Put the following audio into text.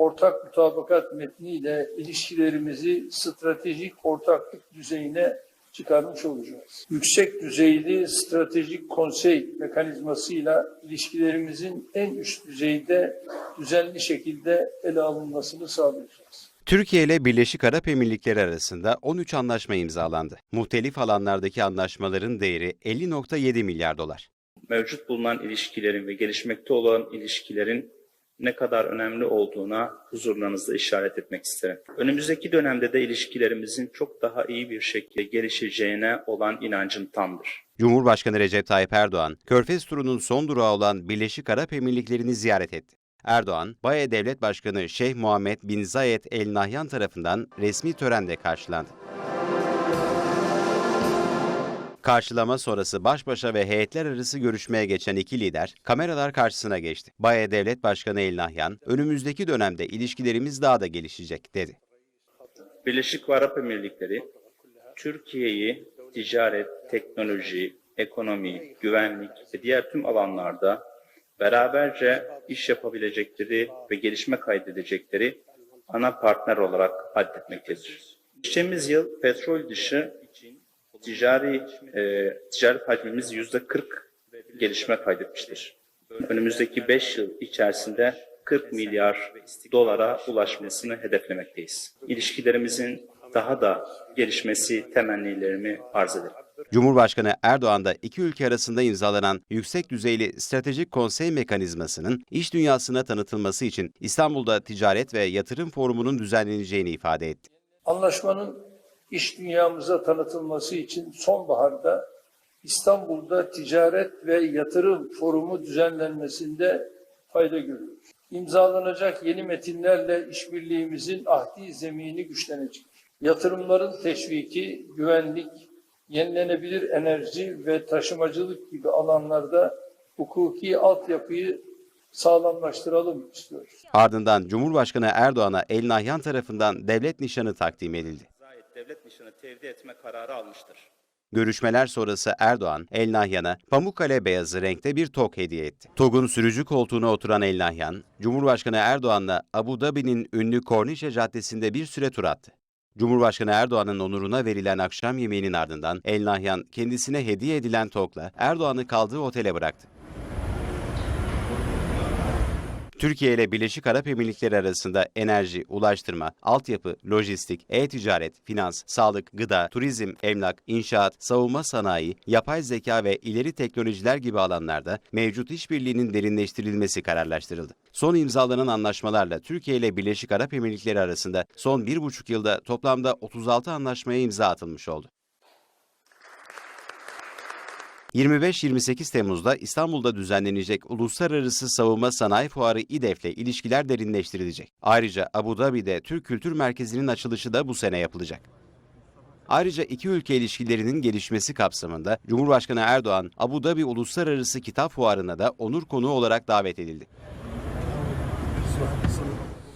ortak mutabakat metniyle ilişkilerimizi stratejik ortaklık düzeyine çıkarmış olacağız. Yüksek düzeyli stratejik konsey mekanizmasıyla ilişkilerimizin en üst düzeyde düzenli şekilde ele alınmasını sağlayacağız. Türkiye ile Birleşik Arap Emirlikleri arasında 13 anlaşma imzalandı. Muhtelif alanlardaki anlaşmaların değeri 50.7 milyar dolar. mevcut bulunan ilişkilerin ve gelişmekte olan ilişkilerin ne kadar önemli olduğuna huzurlarınızda işaret etmek isterim. Önümüzdeki dönemde de ilişkilerimizin çok daha iyi bir şekilde gelişeceğine olan inancım tamdır. Cumhurbaşkanı Recep Tayyip Erdoğan, Körfez turunun son durağı olan Birleşik Arap Emirlikleri'ni ziyaret etti. Erdoğan, Baye Devlet Başkanı Şeyh Muhammed bin Zayed El Nahyan tarafından resmi törende karşılandı. Karşılama sonrası baş başa ve heyetler arası görüşmeye geçen iki lider kameralar karşısına geçti. Baye Devlet Başkanı El Nahyan, önümüzdeki dönemde ilişkilerimiz daha da gelişecek dedi. Birleşik Arap Emirlikleri, Türkiye'yi ticaret, teknoloji, ekonomi, güvenlik ve diğer tüm alanlarda beraberce iş yapabilecekleri ve gelişme kaydedecekleri ana partner olarak addetmektedir. Geçtiğimiz yıl petrol dışı ticari e, ticaret hacmimiz yüzde 40 gelişme kaydetmiştir. Önümüzdeki 5 yıl içerisinde 40 milyar dolara ulaşmasını hedeflemekteyiz. İlişkilerimizin daha da gelişmesi temennilerimi arz ederim. Cumhurbaşkanı Erdoğan da iki ülke arasında imzalanan yüksek düzeyli stratejik konsey mekanizmasının iş dünyasına tanıtılması için İstanbul'da Ticaret ve Yatırım Forumu'nun düzenleneceğini ifade etti. Anlaşmanın iş dünyamıza tanıtılması için sonbaharda İstanbul'da Ticaret ve Yatırım Forumu düzenlenmesinde fayda görüyoruz. İmzalanacak yeni metinlerle işbirliğimizin ahdi zemini güçlenecek. Yatırımların teşviki, güvenlik, yenilenebilir enerji ve taşımacılık gibi alanlarda hukuki altyapıyı sağlamlaştıralım istiyoruz. Ardından Cumhurbaşkanı Erdoğan'a El Nahyan tarafından devlet nişanı takdim edildi. Devlet nişanı tevdi etme kararı almıştır. Görüşmeler sonrası Erdoğan, El Nahyan'a Pamukkale beyazı renkte bir tok hediye etti. TOG'un sürücü koltuğuna oturan El Nahyan, Cumhurbaşkanı Erdoğan'la Abu Dhabi'nin ünlü Kornişe Caddesi'nde bir süre tur attı. Cumhurbaşkanı Erdoğan'ın onuruna verilen akşam yemeğinin ardından El Nahyan kendisine hediye edilen TOG'la Erdoğan'ı kaldığı otele bıraktı. Türkiye ile Birleşik Arap Emirlikleri arasında enerji, ulaştırma, altyapı, lojistik, e-ticaret, finans, sağlık, gıda, turizm, emlak, inşaat, savunma sanayi, yapay zeka ve ileri teknolojiler gibi alanlarda mevcut işbirliğinin derinleştirilmesi kararlaştırıldı. Son imzalanan anlaşmalarla Türkiye ile Birleşik Arap Emirlikleri arasında son bir buçuk yılda toplamda 36 anlaşmaya imza atılmış oldu. 25-28 Temmuz'da İstanbul'da düzenlenecek Uluslararası Savunma Sanayi Fuarı İDEF ile ilişkiler derinleştirilecek. Ayrıca Abu Dhabi'de Türk Kültür Merkezi'nin açılışı da bu sene yapılacak. Ayrıca iki ülke ilişkilerinin gelişmesi kapsamında Cumhurbaşkanı Erdoğan, Abu Dhabi Uluslararası Kitap Fuarı'na da onur konuğu olarak davet edildi.